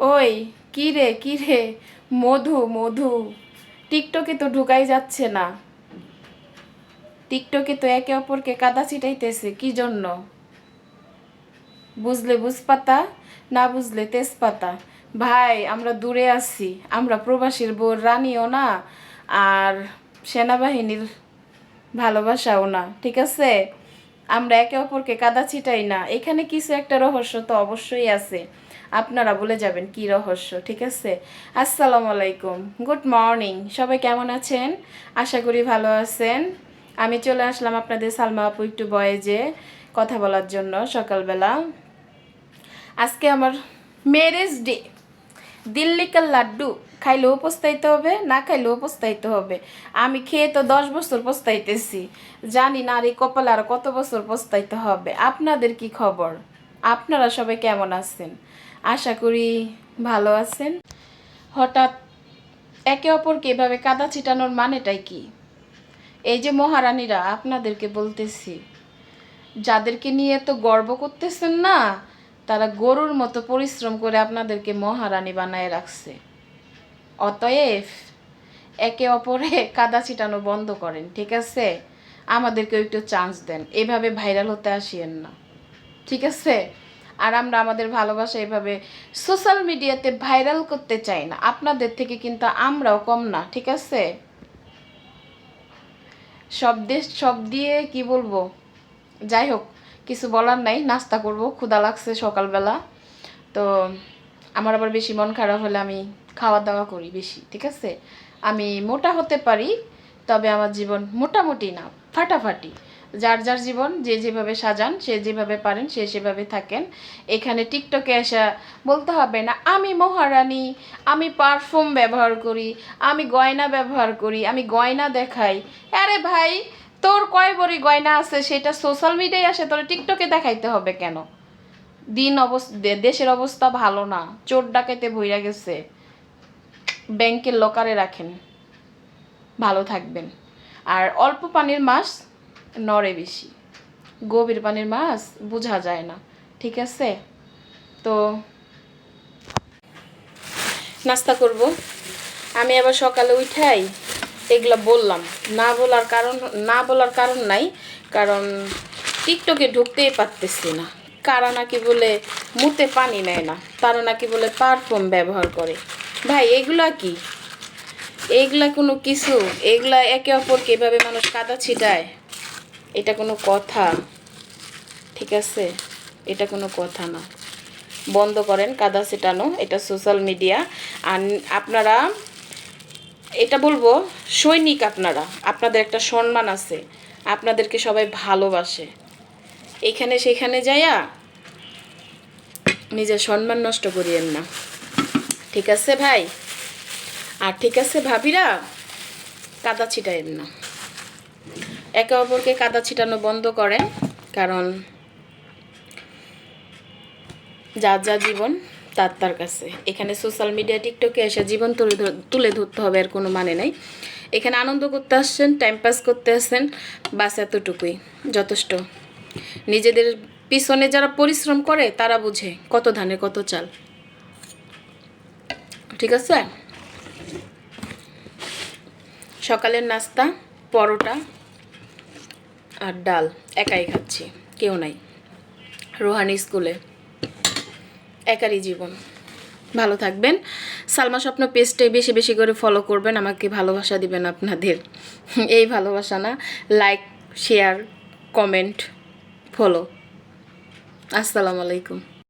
ওই, কি রে রে? মধু মধু। টিকটকে তো ঢুকাই যাচ্ছে না। টিকটকে তো একে অপরকে কাদা ছিটাইতেছে, কি জন্য? বুঝলে বুঝপাতা, না বুঝলে তেজপাতা? ভাই, আমরা দূরে আছি, আমরা প্রবাসীর বোর রানীও না, আর সেনাবাহিনীর ভালোবাসাও না, ঠিক আছে? আমরা একে অপরকে কাদা ছিটাই না। এখানে কিছু একটা রহস্য তো অবশ্যই আছে। আপনারা বলে যাবেন কি রহস্য, ঠিক আছে? আসসালামু আলাইকুম। গুড মর্নিং সবাই কেমন আছেন? আশা করি ভালো আছেন। আমি চলে আসলাম আপনাদের সালমা আপু একটু বয়েজে কথা বলার জন্য সকালবেলা। আজকে আমার ম্যারেজ ডে দিল্লিকার লাড্ডু খাইলেও পস্তাইতে হবে, না খাইলেও পস্তাইতে হবে। আমি খেয়ে তো দশ বছর পস্তাইতেছি। জানি না আর এই কপালে আর কত বছর পস্তাইতে হবে। আপনাদের কি খবর? আপনারা সবাই কেমন আছেন? আশা করি ভালো আছেন। হঠাৎ একে অপরকে এভাবে কাদা ছিটানোর মানেটাই কি? এই যে মহারানীরা আপনাদেরকে বলতেছি, যাদেরকে নিয়ে তো গর্ব করতেছেন না, তারা গরুর মতো পরিশ্রম করে আপনাদেরকে মহারানী বানায় রাখছে। অতএব একে অপরে কাদা ছিটানো বন্ধ করেন, ঠিক আছে? আমাদেরকেও একটু চান্স দেন। এভাবে ভাইরাল হতে আসিয়েন না। ঠিক আছে? আর আমরা আমাদের ভালোবাসা এভাবে সোশ্যাল মিডিয়াতে ভাইরাল করতে চাই না। আপনাদের থেকে কিন্তু আমরাও কম না, ঠিক আছে? সব দেশ, সব দিয়ে কি বলব? যাই হোক, কিছু বলার নাই, নাস্তা করব ক্ষুদা লাগছে সকালবেলা। তো আমার আবার বেশি মন খারাপ হলে আমি খাওয়া দাওয়া করি বেশি, ঠিক আছে? আমি মোটা হতে পারি, তবে আমার জীবন মোটামুটি না, ফাটাফাটি। যার যার জীবন যে যেভাবে সাজান, সে যেভাবে পারেন, সে সেভাবে থাকেন। এখানে টিকটকে আসা বলতে হবে না, আমি মহারানী, আমি পারফিউম ব্যবহার করি, আমি গয়না ব্যবহার করি, আমি গয়না দেখাই। আরে ভাই, তোর কয় বড়ি গয়না আছে? সেটা সোশ্যাল মিডিয়ায় আসে, তোর টিকটকে দেখাইতে হবে কেন? দিন অবস্থা দেশের অবস্থা ভালো না, চোর ডাকাইতে ভইরা গেছে। ব্যাংকের লকারে রাখেন। ভালো থাকবেন। আর অল্প পানির মাছ নড়ে বেশি। গভীর পানির মাছ বোঝা যায় না, ঠিক আছে? তো নাস্তা করব। আমি আবার সকালে উঠাই, এগুলো বললাম। না বলার কারণ, না বলার কারণ নাই, কারণ টিকটকে ঢুকতেই পারতেছি না। কারা নাকি বলে মুতে পানি নেয় না, তারা নাকি বলে পারফিউম ব্যবহার করে। ভাই, এগুলা কি? এগুলা কোনো কিছু? এগুলা একে অপরকে এভাবে মানুষ কাদা ছিটায়? এটা কোনো কথা। ঠিক আছে? এটা কোনো কথা না। বন্ধ করেন, কাদা ছিটানো, এটা সোশ্যাল মিডিয়া আর আপনারা, এটা বলব, সৈনিক আপনারা, আপনাদের একটা সম্মান আছে। আপনাদেরকে সবাই ভালোবাসে। এখানে সেখানে যাইয়া নিজের সম্মান নষ্ট করিয়েন না। ঠিক আছে ভাই? আর ঠিক আছে ভাবিরা, কাদা ছিটাইন না। একে অপরকে কাদা ছিটানো বন্ধ করেন, কারণ যার যা জীবন, তার তার কাছে। এখানে সোশ্যাল মিডিয়া টিকটকে এসে জীবন তুলে তুলে ধরতে হবে, আর কোনো মানে নেই। এখানে আনন্দ করতে আসছেন টাইম পাস করতে আসছেন, বাস এতটুকুই, যথেষ্ট। নিজেদের পিছনে যারা পরিশ্রম করে, তারা বুঝে কত ধানের, কত চাল। ঠিক আছে? সকালের নাস্তা, পরোটা আর ডাল একাই খাচ্ছি, কেউ নাই। রোহানি স্কুলে। একারই জীবন। ভালো থাকবেন। সালমা স্বপ্ন পেজটে বেশি বেশি করে ফলো করবেন, আমাকে ভালোবাসা দিবেন আপনাদের। এই ভালোবাসা না লাইক শেয়ার কমেন্ট ফলো আসসালামু আলাইকুম।